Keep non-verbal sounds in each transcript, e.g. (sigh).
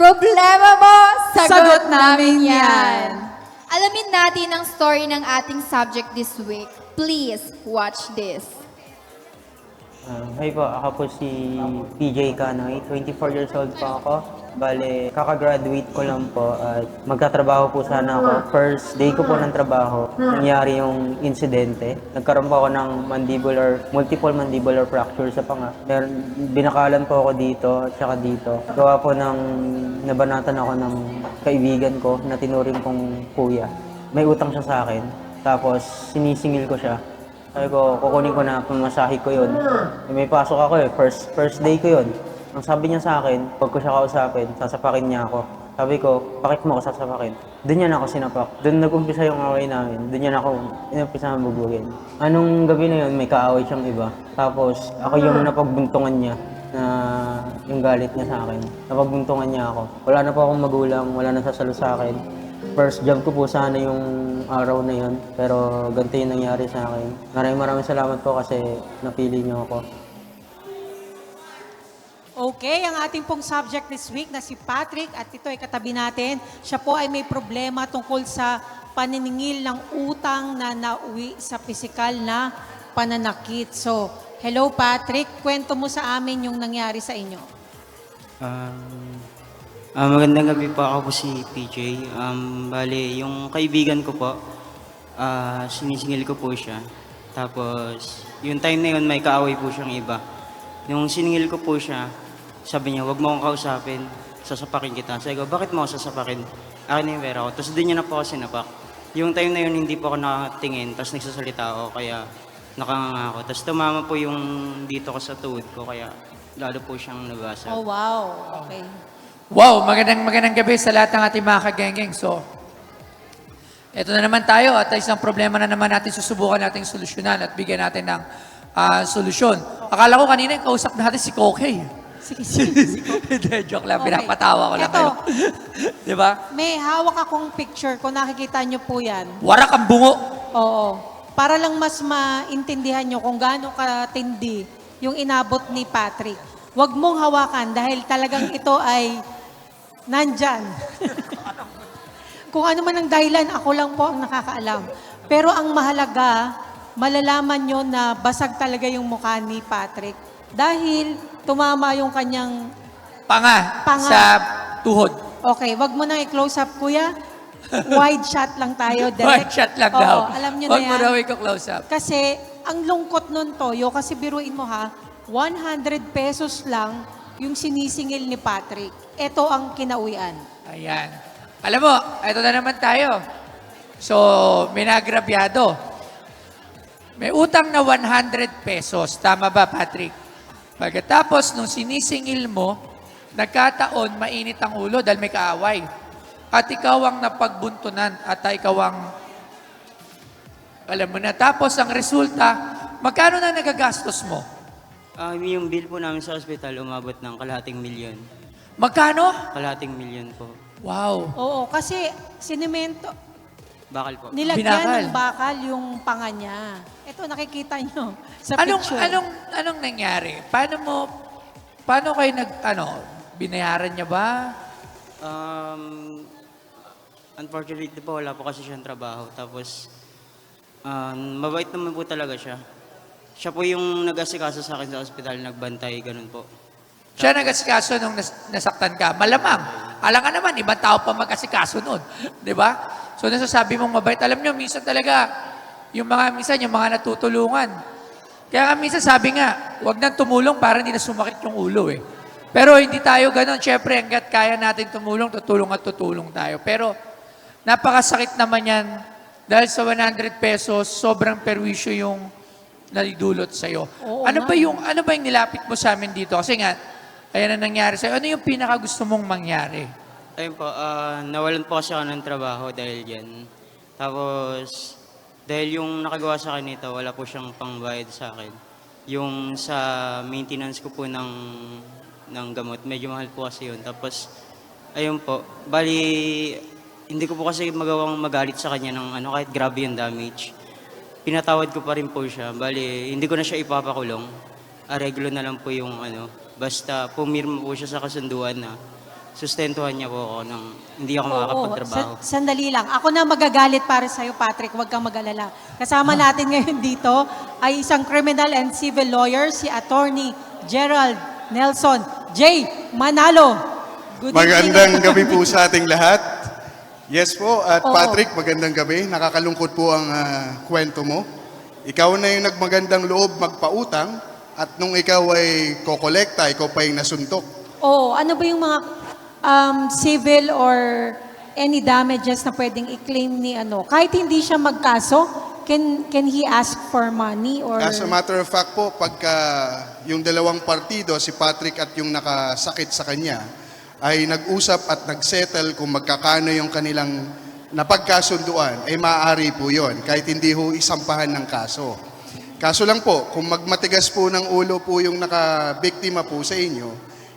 Problema mo, sagot, Sagot namin yan. Alamin natin ang story ng ating subject this week. Please watch this. Uh, hi po, ako po si PJ Kanoy. 24 years old po ako. Bale, kakagraduate ko lang po at magkatrabaho po sana ako. First day ko po ng trabaho, nangyari yung insidente. Nagkaroon po ako ng mandibular, multiple mandibular fracture sa panga. Meron, binakalan po ako dito at saka dito. Gawa po ng nabanatan ako ng kaibigan ko na tinuring kong kuya. May utang siya sa akin. Tapos sinisingil ko siya. Sabi ko, kukunin ko na, pamasahe ko yun. Eh, may pasok ako eh, first, first day ko yun. Ang sabi niya sa akin, pag ko siya kausapin, sasapakin niya ako. Sabi ko, bakit mo ako sasapakin? Doon niya na ako sinapak. Doon nag-umpisa yung away namin. Doon niya na ako inumpisa bubugin. Anong gabi na yun, may kaaway siyang iba. Tapos, ako yung napagbuntungan niya na yung galit niya sa akin. Napagbuntungan niya ako. Wala na po akong magulang, wala na sasalo sa akin. First job ko po sana yung araw na yun, pero ganito yung nangyari sa akin. Maraming maraming salamat po kasi napili niyo ako. Okay, ang ating pong subject this week na si Patrick at ito ay katabi natin. Siya po ay may problema tungkol sa paniningil ng utang na nauwi sa pisikal na pananakit. So, hello Patrick, kwento mo sa amin yung nangyari sa inyo. Um, ah, magandang gabi po ako po si PJ. Um, bale, yung kaibigan ko po, ah, sinisingil ko po siya. Tapos, yung time na yun, may kaaway po siyang iba. Nung siningil ko po siya, sabi niya, wag mo akong kausapin, sasapakin kita. Sabi ko, bakit mo sasapakin? Akin na yung pera ko. Tapos doon niya na po ako sinapak. Yung time na yun, hindi po ako nakatingin, tapos nagsasalita ako, kaya nakanganga ako. Tapos tumama po yung dito ko sa tuhod ko, kaya lalo po siyang nabasa. Oh, wow. Okay. Wow, magandang magandang gabi sa lahat ng ating mga kagengeng. So, eto na naman tayo at isang problema na naman natin susubukan nating solusyonan at bigyan natin ng ah, solusyon. Akala ko kanina yung kausap natin si Kokey. Sige, sige. (laughs) Hindi, joke lang. Okay. Pinapatawa ko lang Eto. kayo. (laughs) Di ba? May hawak akong picture ko, nakikita niyo po yan. Warak ang bungo. Oo. Para lang mas maintindihan nyo kung gaano katindi yung inabot ni Patrick. Huwag mong hawakan dahil talagang ito ay nandyan. (laughs) kung ano man ang dahilan, ako lang po ang nakakaalam. Pero ang mahalaga, malalaman nyo na basag talaga yung mukha ni Patrick. Dahil tumama yung kanyang Panga, Panga. sa tuhod. Okay, wag mo nang i-close up, kuya. Wide shot lang tayo. (laughs) One direct. shot lang Oo, daw. alam nyo na Huwag yan. mo daw i-close up. Kasi, ang lungkot nun, Toyo, kasi biruin mo ha, 100 pesos lang yung sinisingil ni Patrick. Ito ang kinauwian. Ayan. Alam mo, ito na naman tayo. So, may nagrabyado. May utang na 100 pesos. Tama ba, Patrick? Pagkatapos, nung sinisingil mo, nagkataon, mainit ang ulo dahil may kaaway. At ikaw ang napagbuntunan at ikaw ang, alam mo na, tapos ang resulta, magkano na nagagastos mo? Ah, yung bill po namin sa ospital umabot ng kalahating milyon. Magkano? Kalahating milyon po. Wow. Oo, kasi sinimento, Bakal po. nilagyan Binakal. ng bakal yung panga niya. Ito, nakikita nyo (laughs) sa Anong picture. anong anong nangyari? Paano mo paano kayo nag ano, binayaran niya ba? Um, unfortunately po, wala po kasi siyang trabaho. Tapos, um, mabait naman po talaga siya. Siya po yung nag-asikaso sa akin sa ospital, nagbantay, ganun po. Siya nag-asikaso nung nas- nasaktan ka. Malamang. Alam ka naman, ibang tao pa mag-asikaso nun. (laughs) Di ba? So nasasabi mong mabait. Alam nyo, minsan talaga, yung mga, minsan yung mga natutulungan. Kaya nga minsan sabi nga, huwag nang tumulong para hindi na sumakit yung ulo eh. Pero hindi tayo ganun. Siyempre, hanggat kaya natin tumulong, tutulong at tutulong tayo. Pero napakasakit naman yan dahil sa 100 pesos, sobrang perwisyo yung nalidulot sa'yo. Oo ano ba yung ano ba yung nilapit mo sa amin dito? Kasi nga, ayan ang nangyari sa'yo. Ano yung pinaka gusto mong mangyari? Ayun po, ah, nawalan po kasi ako ng trabaho dahil dyan. Tapos, dahil yung nakagawa sa akin nito, wala po siyang pangbayad sa akin. Yung sa maintenance ko po ng, ng gamot, medyo mahal po kasi yun. Tapos, ayun po, bali, hindi ko po kasi magawang magalit sa kanya ng ano, kahit grabe yung damage. Pinatawad ko pa rin po siya. Bali, hindi ko na siya ipapakulong. Areglo na lang po yung ano, basta pumirma po siya sa kasunduan na sustentuhan niya po ako nang hindi ako makakapagtrabaho. sa- sandali lang. Ako na magagalit para sa'yo, Patrick. Huwag kang mag-alala. Kasama natin ngayon dito ay isang criminal and civil lawyer, si Attorney Gerald Nelson. J. Manalo. Good Magandang evening. gabi po sa ating lahat. Yes po, at Oo. Patrick, magandang gabi. Nakakalungkot po ang ah, kwento mo. Ikaw na yung nagmagandang loob magpautang at nung ikaw ay kokolekta, ikaw pa yung nasuntok. Oo, ano ba yung mga um, civil or any damages na pwedeng i-claim ni ano? Kahit hindi siya magkaso, can can he ask for money or As a matter of fact po, pagka yung dalawang partido, si Patrick at yung nakasakit sa kanya, ay nag-usap at nag-settle kung magkakano yung kanilang napagkasunduan, ay maaari po yon kahit hindi ho isampahan ng kaso. Kaso lang po, kung magmatigas po ng ulo po yung nakabiktima po sa inyo,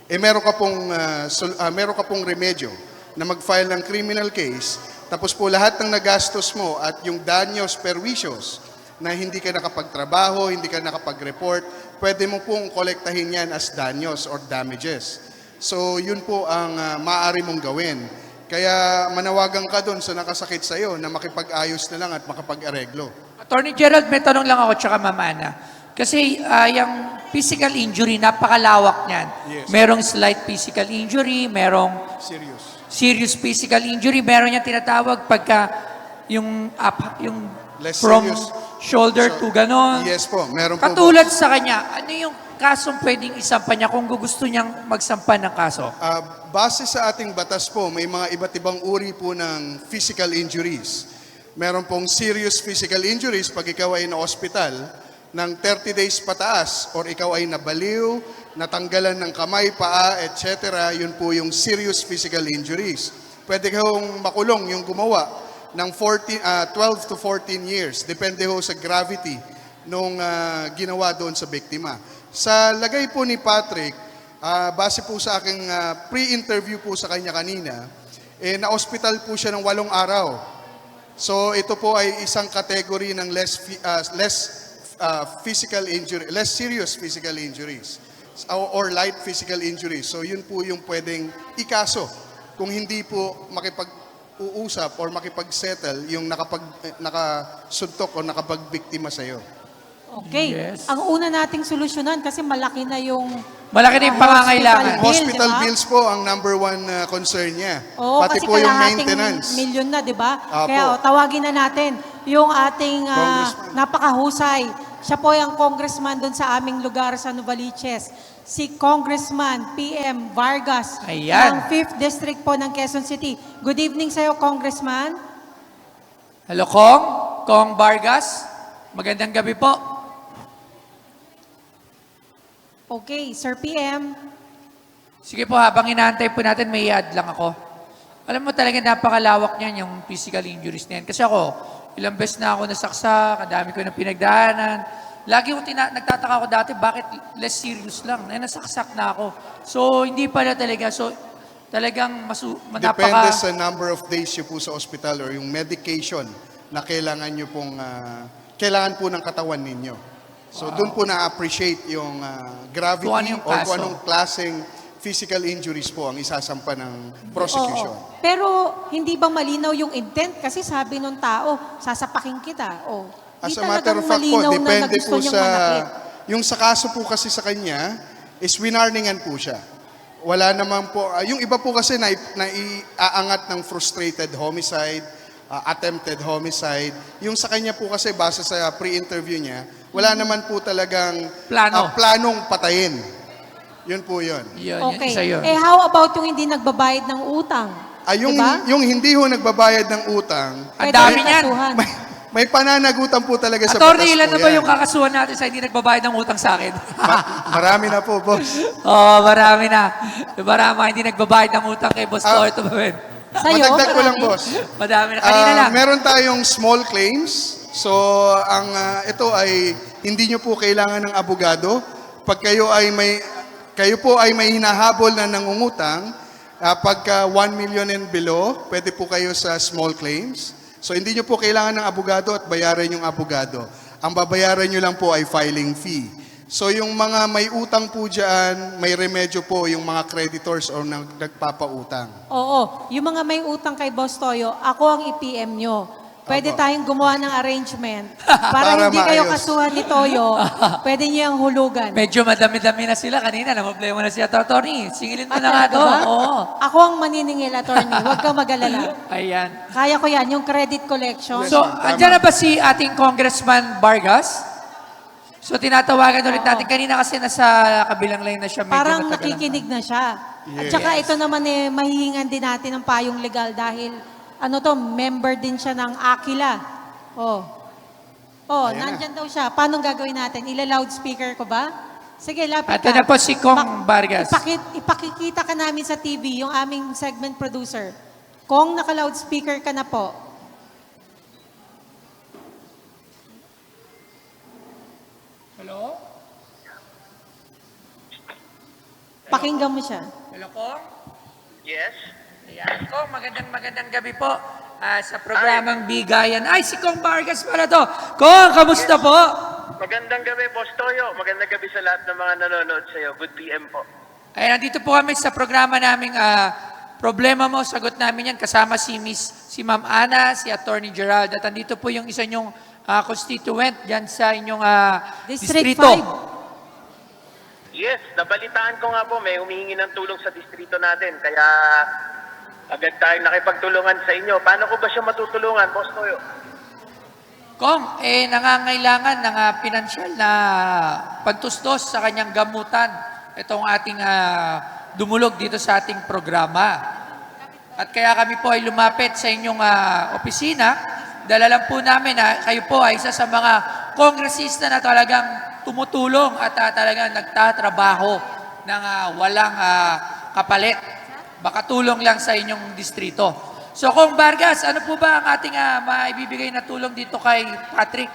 eh meron ka pong, ah, sol- ah, meron ka pong remedyo na mag-file ng criminal case, tapos po lahat ng nagastos mo at yung danyos perwisyos na hindi ka nakapagtrabaho, hindi ka nakapag-report, pwede mo pong kolektahin yan as danyos or damages. So yun po ang ah, maaari mong gawin. Kaya manawagan ka doon sa nakasakit sa iyo na makipag-ayos na lang at makapag-areglo. Attorney Gerald, may tanong lang ako tsaka Mama Ana. Kasi ah, yung physical injury, napakalawak niyan. Yes. Merong slight physical injury, merong Serious. serious physical injury, meron niya tinatawag pagka yung up, yung Less from serious. shoulder So, to ganon. Yes po, meron po. Katulad sa kanya, ano yung kasong pwedeng isampa niya kung gusto niyang magsampa ng kaso? Ah, base sa ating batas po, may mga iba't ibang uri po ng physical injuries. Meron pong serious physical injuries pag ikaw ay na-hospital ng 30 days pataas or ikaw ay nabaliw, natanggalan ng kamay, paa, etc. Yun po yung serious physical injuries. Pwede kang makulong yung gumawa ng 14, ah, 12 to 14 years. Depende ho sa gravity nung ah, ginawa doon sa biktima. Sa lagay po ni Patrick, Ah, base po sa aking ah, pre-interview po sa kanya kanina, eh, na-hospital po siya ng walong araw. So ito po ay isang category ng less ah, less ah, physical injury, less serious physical injuries or, light physical injuries. So yun po yung pwedeng ikaso kung hindi po makipag-uusap or makipag-settle yung nakapag eh, nakasuntok o nakapagbiktima sa iyo. Okay. Yes. Ang una nating solusyonan kasi malaki na yung Malaki na yung Ah, pangangailangan. hospital Bill, Hospital di ba? bills po ang number one ah, concern niya. Oo, Pati kasi po yung kalahating maintenance. milyon na, di ba? Apo. Kaya oh, tawagin na natin yung ating ah, Congressman. napakahusay. Siya po yung congressman doon sa aming lugar sa Novaliches. Si Congressman PM Vargas Ayan. ng 5th District po ng Quezon City. Good evening sa'yo, Congressman. Hello, Kong? Kong Vargas? Magandang gabi po. Okay, Sir PM. Sige po, habang inaantay po natin, may i-add lang ako. Alam mo talaga napakalawak niyan yung physical injuries na yan. Kasi ako, ilang beses na ako nasaksak, ang dami ko na pinagdaanan. Lagi ko tina- nagtataka ako dati, bakit less serious lang? Na nasaksak na ako. So, hindi pala talaga. So, talagang masu- Depende napaka... sa number of days niyo po sa hospital or yung medication na kailangan niyo pong, ah, kailangan po ng katawan ninyo. So doon po na-appreciate yung ah, gravity Kung ano yung or kung anong klaseng physical injuries po ang isasampa ng prosecution. Oo. Pero hindi ba malinaw yung intent? Kasi sabi nung tao, sasapakin kita. O, As a matter of fact po, depende po sa... manakit. Yung sa kaso po kasi sa kanya, is winarningan po siya. Wala naman po, ah, yung iba po kasi na, na iaangat ng frustrated homicide, ah, attempted homicide. Yung sa kanya po kasi, base sa pre-interview niya, wala naman po talagang Plano. ah, planong patayin. Yun po yun. Yun, yun, Okay. isa yun. Eh, how about yung hindi nagbabayad ng utang? Ah, yung, Diba? yung hindi ho nagbabayad ng utang, Ang Pwede dami rin niyan. kasuhan. may, may pananagutan po talaga sa Attorney, batas ilan po na ba yan. yung kakasuhan natin sa hindi nagbabayad ng utang sa akin? Ma- marami na po, boss. (laughs) Oo, marami na. Marami hindi nagbabayad ng utang kay Boss Ah. Torto. Madami Sa'yo? Madagdag ko lang, boss. na. Kanina Ah, lang. Meron tayong small claims. So, ang ah, ito ay hindi nyo po kailangan ng abogado. Pag kayo ay may kayo po ay may hinahabol na nangungutang, ah, pagka 1 million and below, pwede po kayo sa small claims. So, hindi nyo po kailangan ng abogado at bayaran yung abogado. Ang babayaran nyo lang po ay filing fee. So yung mga may utang po dyan, may remedyo po yung mga creditors or nag- nagpapautang. Oo, yung mga may utang kay Boss Toyo, ako ang i-PM nyo. Pwede Opo. tayong gumawa ng arrangement (laughs) para, Para hindi kayo maayos. kasuhan ni Toyo. (laughs) pwede nyo yung hulugan. Medyo madami-dami na sila kanina. Mo na si Atty. Singilin mo na nga to. (laughs) ba? Oo. Ako ang maniningil, attorney. Huwag kang mag-alala. Ayan. Kaya ko yan, yung credit collection. So, andyan na ba si ating Congressman Vargas? So, tinatawagan ulit natin. Kanina kasi nasa kabilang line na siya. Medyo Parang matagal ang- nakikinig na siya. At saka ito naman eh, mahihingan din natin ng payong legal dahil ano to, member din siya ng Aquila. Oh. Oh, Ayan na. nandyan daw siya. Paano gagawin natin? Ila-loudspeaker ko ba? Sige, lapit Ito ka. na po si Kong Ipak- Vargas. ipakit- ipakikita ka namin sa TV, yung aming segment producer. Kung naka-loudspeaker ka na po. Hello? Pakinggan mo siya. Hello, Kong? Yes? Ayan, Kong. Magandang magandang gabi po ah, sa programang Bigayan. Ay, si Kong Vargas pala to. Kong, kamusta po? Magandang gabi, Boss Toyo. Magandang gabi sa lahat ng mga nanonood sa'yo. Good PM po. Ay, nandito po kami sa programa naming ah, Problema Mo, Sagot Namin Yan. Kasama si Miss, si Ma'am Ana, si Attorney Gerald. At nandito po yung isa nyong ah, constituent dyan sa inyong ah, District distrito. 5. Yes, nabalitaan ko nga po, may humihingi ng tulong sa distrito natin. Kaya agad tayong nakipagtulungan sa inyo. Paano ko ba siya matutulungan, Boss Toyo? Kong, eh, nangangailangan ng uh, pinansyal na pagtustos sa kanyang gamutan. Itong ating ah, dumulog dito sa ating programa. At kaya kami po ay lumapit sa inyong ah, opisina. Dala lang po namin na kayo po ay isa sa mga kongresista na talagang tumutulong at ah, talagang nagtatrabaho ng ah, walang ah, kapalit. Baka tulong lang sa inyong distrito. So kung Vargas, ano po ba ang ating ah, maibibigay na tulong dito kay Patrick?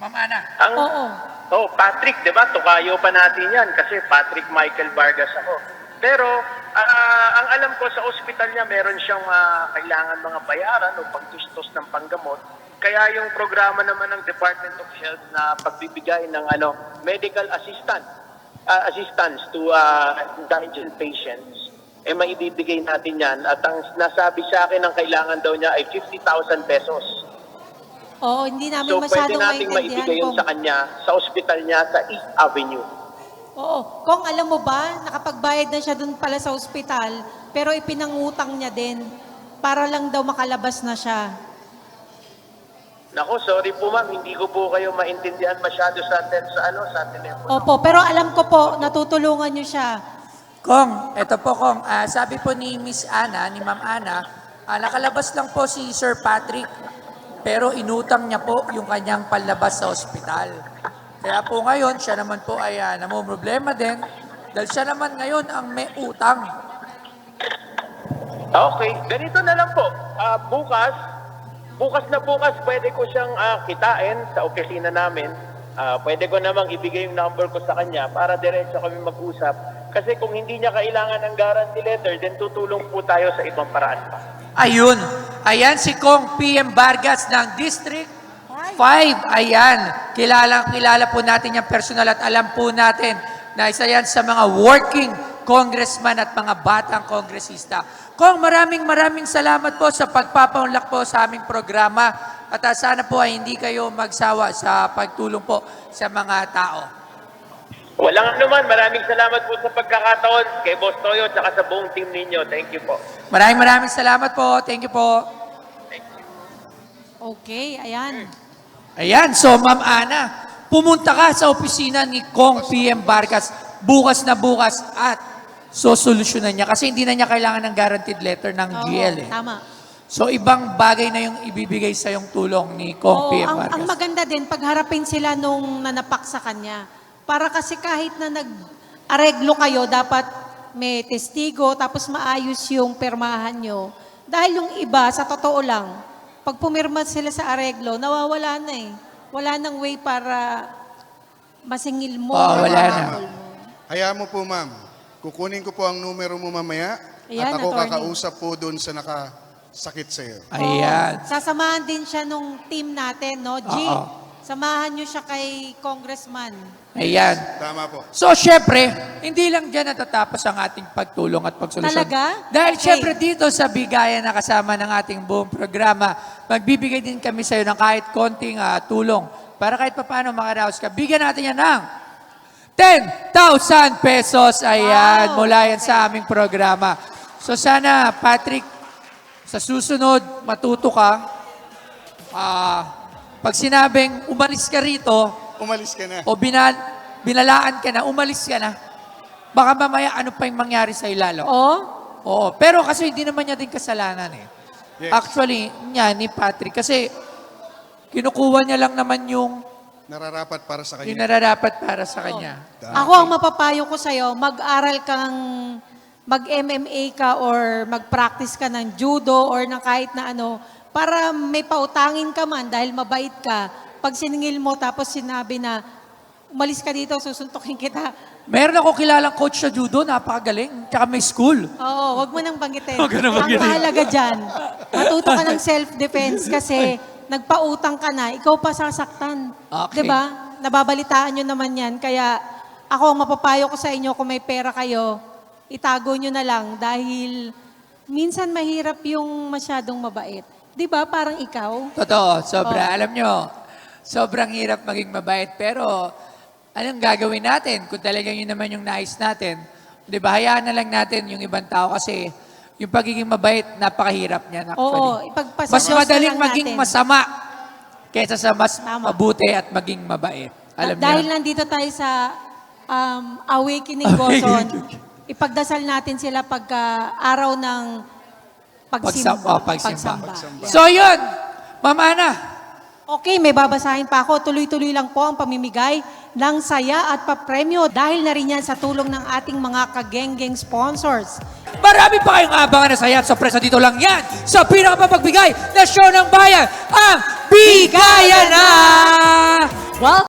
Ma'am Ana. Ang, Oo. Oh, Patrick, di ba? Tukayo pa natin yan kasi Patrick Michael Vargas ako. Pero ah, ang alam ko sa ospital niya, meron siyang ah, kailangan mga bayaran o pagtustos ng panggamot. Kaya yung programa naman ng Department of Health na pagbibigay ng ano medical assistant ah, assistance to ah, indigent patients, eh maibibigay natin yan. At ang nasabi sa akin ng kailangan daw niya ay 50,000 pesos. Oo, hindi namin So pwede masyadong nating maintindihan maibigay yun kung... sa kanya sa ospital niya sa East Avenue. Oo. Kung alam mo ba, nakapagbayad na siya dun pala sa ospital, pero ipinangutang niya din para lang daw makalabas na siya. Nako, sorry po ma'am, hindi ko po kayo maintindihan masyado sa ten, sa ano sa telepono. Opo, pero alam ko po, natutulungan niyo siya. Kong, eto po Kong, Ah, sabi po ni Miss Ana, ni Ma'am Ana, ah, nakalabas lang po si Sir Patrick, pero inutang niya po yung kanyang panlabas sa ospital. Kaya po ngayon, siya naman po ay uh, namumroblema din, dahil siya naman ngayon ang may utang. Okay, ganito na lang po. Ah, bukas, bukas na bukas pwede ko siyang ah, kitain sa opisina namin. Ah, pwede ko namang ibigay yung number ko sa kanya para diretso kami mag-usap. Kasi kung hindi niya kailangan ng guarantee letter, then tutulong po tayo sa ibang paraan pa. Ayun. Ayan si Kong PM Vargas ng District 5. Ayan. Kilala, kilala po natin yung personal at alam po natin na isa yan sa mga working congressman at mga batang kongresista. Kong, maraming maraming salamat po sa pagpapaunlak po sa aming programa at ah, sana po ay hindi kayo magsawa sa pagtulong po sa mga tao. Walang anuman, maraming salamat po sa pagkakataon kay Boss Toyo at sa buong team ninyo. Thank you po. Maraming maraming salamat po. Thank you po. Okay, ayan. Ayan, so Ma'am Ana, pumunta ka sa opisina ni Kong PM Vargas bukas na bukas at sosolusyonan niya kasi hindi na niya kailangan ng guaranteed letter ng Oo, GL eh. Tama. So ibang bagay na yung ibibigay sa yung tulong ni Kong Oo, PM ang, Vargas. ang maganda din, pagharapin sila nung nanapak sa kanya. Para kasi kahit na nag-areglo kayo, dapat may testigo, tapos maayos yung permahan nyo. Dahil yung iba, sa totoo lang, pag pumirma sila sa areglo, nawawala na eh. Wala nang way para masingil mo. Oo, wala na. mahabol mo. Hayaan mo po, ma'am. Kukunin ko po ang numero mo mamaya Ayan, at ako attorney. kakausap po doon sa nakasakit sa'yo. Ayan. Oo. Sasamahan din siya nung team natin, no? G. Oo. Samahan nyo siya kay Congressman. Ayan. Tama po. So, syempre, hindi lang dyan natatapos ang ating pagtulong at pagsolusyon. Talaga? Dahil Okay. syempre dito sa bigayan na kasama ng ating buong programa, magbibigay din kami sa iyo ng kahit konting ah, tulong para kahit papaano makaraos ka. Bigyan natin yan ng 10,000 pesos. Ayan, Wow. mula yan sa aming programa. So sana, Patrick, sa susunod, matuto ka. Ah, pag sinabing umalis ka rito, Umalis ka na. o binal, binalaan ka na, umalis ka na, baka mamaya ano pa yung mangyari sa lalo. Oh, Oo, pero kasi hindi naman niya din kasalanan eh. Yes. Actually, niya ni Patrick, kasi kinukuha niya lang naman yung, Nararapat para sa yung kanya. nararapat para sa kanya. ako ang mapapayo ko sa'yo, mag-aral kang mag-MMA ka or mag-practice ka ng judo or ng kahit na ano, para may pautangin ka man dahil mabait ka. Pag siningil mo tapos sinabi na, umalis ka dito, susuntokin kita. Meron ako kilalang coach sa judo, napakagaling, tsaka may school. Oo, wag mo nang banggitin. Wag ka nang Ang banggitin. mahalaga dyan, matuto ka ng self-defense kasi nagpautang ka na, ikaw pa sasaktan. Okay. 'Di ba? Nababalitaan nyo naman yan. Kaya ako, ang mapapayo ko sa inyo, kung may pera kayo, itago nyo na lang dahil minsan mahirap yung masyadong mabait. 'Di ba? Parang ikaw. Totoo, sobra. Oh. Alam nyo, sobrang hirap maging mabait. Pero, anong gagawin natin kung talagang yun naman yung nais natin? Di ba, hayaan na lang natin yung ibang tao kasi yung pagiging mabait, napakahirap niyan actually. Oo, ipagpasa mas na madaling lang maging natin. masama kaysa sa mas Tama. mabuti at maging mabait. Alam Da- dahil niyo? nandito tayo sa um, Awakening Gozon, ipagdasal natin sila pagka araw ng pagsimba. oh, pagsimba. pagsamba. So yun, Ma'am Ana, Okay, may babasahin pa ako. Tuloy-tuloy lang po ang pamimigay ng saya at papremyo dahil na rin yan sa tulong ng ating mga kagenggeng sponsors. Marami pa kayong abangan na saya at sorpresa dito lang yan sa pinakamapagbigay na show ng bayan, ang Bigaya na! Welcome!